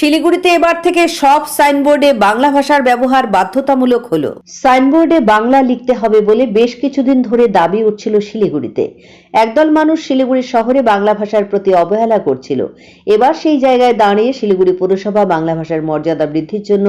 শিলিগুড়িতে এবার থেকে সব সাইনবোর্ডে বাংলা ভাষার ব্যবহার বাধ্যতামূলক হলো। সাইনবোর্ডে বাংলা লিখতে হবে বলে বেশ কিছুদিন ধরে দাবি উঠছিল শিলিগুড়িতে। একদল মানুষ শিলিগুড়ি শহরে বাংলা ভাষার প্রতি অবহেলা করছিল। এবার সেই জায়গায় দাঁড়িয়ে শিলিগুড়ি পৌরসভা বাংলা ভাষার মর্যাদা বৃদ্ধির জন্য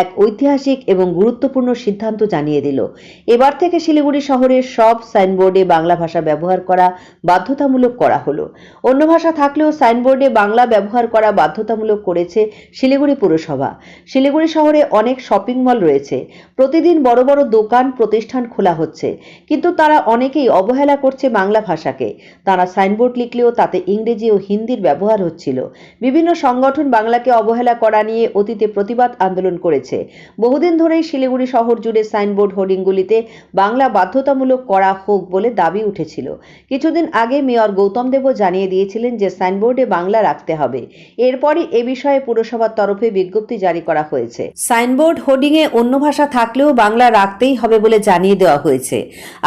এক ঐতিহাসিক এবং গুরুত্বপূর্ণ সিদ্ধান্ত জানিয়ে দিল। এবার থেকে শিলিগুড়ি শহরের সব সাইনবোর্ডে বাংলা ভাষা ব্যবহার করা বাধ্যতামূলক করা হলো। অন্য ভাষা থাকলেও সাইনবোর্ডে বাংলা ব্যবহার করা বাধ্যতামূলক করেছে শিলিগুড়ি পুরসভা। শিলিগুড়ি শহরে অনেক শপিং মল রয়েছে। প্রতিদিন বড় বড় দোকান, প্রতিষ্ঠান খোলা হচ্ছে। কিন্তু তারা অনেকেই অবহেলা করছে বাংলা ভাষাকে। তারা সাইনবোর্ড লিখলেও তাতে ইংরেজি ও হিন্দির ব্যবহার হচ্ছিল। বিভিন্ন সংগঠন বাংলাকে অবহেলা করা নিয়ে অতীতে প্রতিবাদ আন্দোলন করেছে। বহুদিন ধরেই শিলিগুড়ি শহর জুড়ে সাইনবোর্ড হোর্ডিংগুলিতে বাংলা বাধ্যতামূলক করা হোক বলে দাবি উঠেছিল। কিছুদিন আগে মেয়র গৌতম দেবও জানিয়ে দিয়েছিলেন যে সাইনবোর্ডে বাংলা রাখতে হবে। এরপরই এ বিষয়ে পুরসভার তরফে বিজ্ঞপ্তি জারি করা হয়েছে। সাইনবোর্ড হোর্ডিংয়ে অন্য ভাষা থাকলেও বাংলা রাখতেই হবে বলে জানিয়ে দেওয়া হয়েছে।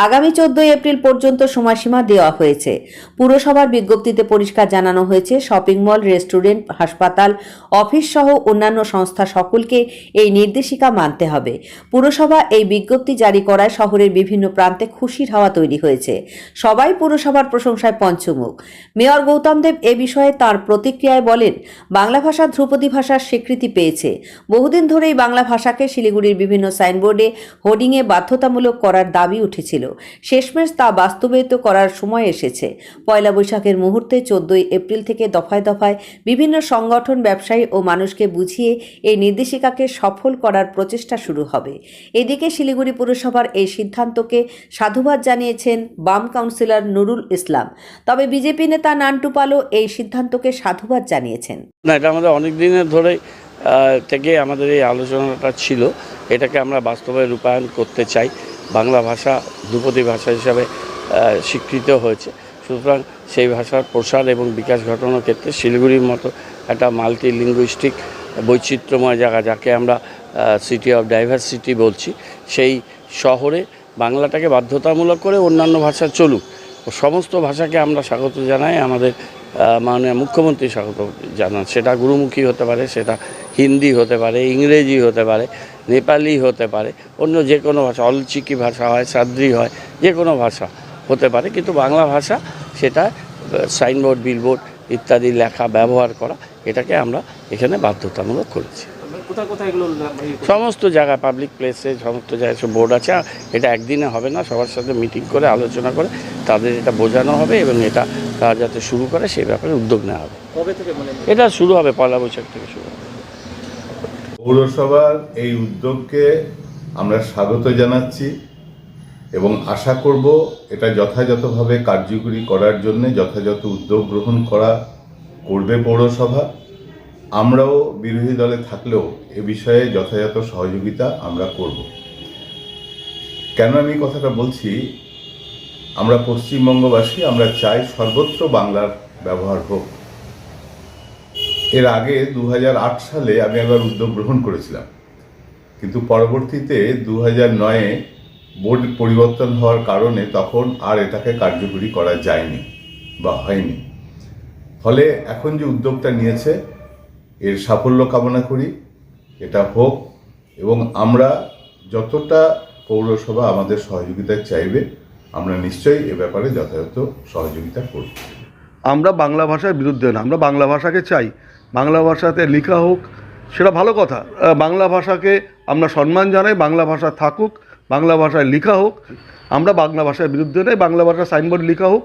আগামী চোদ্দই এপ্রিল পর্যন্ত সময়সীমা দেওয়া হয়েছে। পুরসভার বিজ্ঞপ্তিতে পরিষ্কার জানানো হয়েছে, শপিং মল, রেস্টুরেন্ট, হাসপাতাল, অফিস সহ অন্যান্য সংস্থা সকলকে এই নির্দেশিকা মানতে হবে। পুরসভা এই বিজ্ঞপ্তি জারি করায় শহরের বিভিন্ন প্রান্তে খুশির হাওয়া তৈরি হয়েছে। সবাই পুরসভার প্রশংসায় পঞ্চমুখ। মেয়র গৌতম দেব এ বিষয়ে তার প্রতিক্রিয়ায় বলেন, বাংলা ভাষা ধ্রুপদী ভাষার স্বীকৃতি পেয়েছে। বহুদিন ধরেই বাংলা ভাষাকে শিলিগুড়ির বিভিন্ন সাইনবোর্ডে হোর্ডিংয়ে বাধ্যতামূলক করার দাবি উঠেছিল। শেষমেশ তা বাস্তবায়িত করার সময় এসেছে। পয়লা বৈশাখের মুহূর্তে চোদ্দই এপ্রিল থেকে দফায় দফায় বিভিন্ন সংগঠন, ব্যবসায়ী ও মানুষকে বুঝিয়ে এই নির্দেশিকাকে সফল করার প্রচেষ্টা শুরু হবে। এদিকে শিলিগুড়ি পুরসভার এই সিদ্ধান্তকে সাধুবাদ জানিয়েছেন বাম কাউন্সিলর নুরুল ইসলাম। তবে বিজেপি নেতা নান্টু পালও এই সিদ্ধান্তকে সাধুবাদ জানিয়েছেন। না, এটা আমাদের অনেক দিনের ধরে থেকে আমাদের এই আলোচনাটা ছিল, এটাকে আমরা বাস্তবে রূপায়ণ করতে চাই। বাংলা ভাষা ধ্রুপদী ভাষা হিসাবে স্বীকৃত হয়েছে। সুতরাং সেই ভাষার প্রসার এবং বিকাশ ঘটানোর ক্ষেত্রে শিলিগুড়ির মতো একটা মাল্টি লিঙ্গুইস্টিক বৈচিত্র্যময় জায়গা, যাকে আমরা সিটি অফ ডাইভার্সিটি বলছি, সেই শহরে বাংলাটাকে বাধ্যতামূলক করে অন্যান্য ভাষা চলুক। সমস্ত ভাষাকে আমরা স্বাগত জানাই আমাদের মাননীয় মুখ্যমন্ত্রী স্বাগত জানান। সেটা গুরুমুখী হতে পারে, সেটা হিন্দি হতে পারে, ইংরেজি হতে পারে, নেপালি হতে পারে, অন্য যে কোনো ভাষা, অলচিকি ভাষা হয়, সাদ্রি হয়, যে কোনো ভাষা হতে পারে, কিন্তু বাংলা ভাষা সেটা সাইনবোর্ড বিলবোর্ড ইত্যাদি লেখা, ব্যবহার করা, এটাকে আমরা এখানে বাধ্যতামূলক করেছি। সমস্ত জায়গায় পাবলিক প্লেসে সমস্ত জায়গায় সব বোর্ড আছে এটা একদিনে হবে না, সবার সাথে মিটিং করে, আলোচনা করে, তাদের এটা বোঝানো হবে এবং এটা তারা যাতে শুরু করে সেই ব্যাপারে উদ্যোগ নেওয়া হবে। কবে থেকে মানে এটা শুরু হবে পয়লা বৈশাখ থেকে শুরু হবে। পৌরসভার এই উদ্যোগকে আমরা স্বাগত জানাচ্ছি এবং আশা করব এটা যথাযথভাবে কার্যকরী করার জন্য যথাযথ উদ্যোগ গ্রহণ করা করবে পৌরসভা। আমরাও বিরোধী দলে থাকলেও এ বিষয়ে যথাযথ সহযোগিতা আমরা করব। কেন আমি কথাটা বলছি? আমরা পশ্চিমবঙ্গবাসী, আমরা চাই সর্বত্র বাংলার ব্যবহার হোক। এর আগে দু হাজার আট সালে আমি একবার উদ্যোগ গ্রহণ করেছিলাম। কিন্তু পরবর্তীতে দু হাজার নয়ে বোর্ড পরিবর্তন হওয়ার কারণে তখন আর এটাকে কার্যকরী করা যায়নি বা হয়নি। ফলে এখন যে উদ্যোগটা নিয়েছে, এর সাফল্য কামনা করি, এটা হোক এবং আমরা যতটা পৌরসভা আমাদের সহযোগিতা চাইবে আমরা নিশ্চয়ই এ ব্যাপারে যথাযথ সহযোগিতা করব। আমরা বাংলা ভাষার বিরুদ্ধে না আমরা বাংলা ভাষাকে চাই। বাংলা ভাষাতে লেখা হোক, সেটা ভালো কথা। বাংলা ভাষাকে আমরা সম্মান জানাই, বাংলা ভাষা থাকুক, বাংলা ভাষায় লেখা হোক। আমরা বাংলা ভাষার বিরুদ্ধে নেই বাংলা ভাষা সাইনবোর্ড লেখা হোক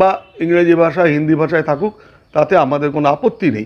বা ইংরেজি ভাষা হিন্দি ভাষায় থাকুক, তাতে আমাদের কোনো আপত্তি নেই।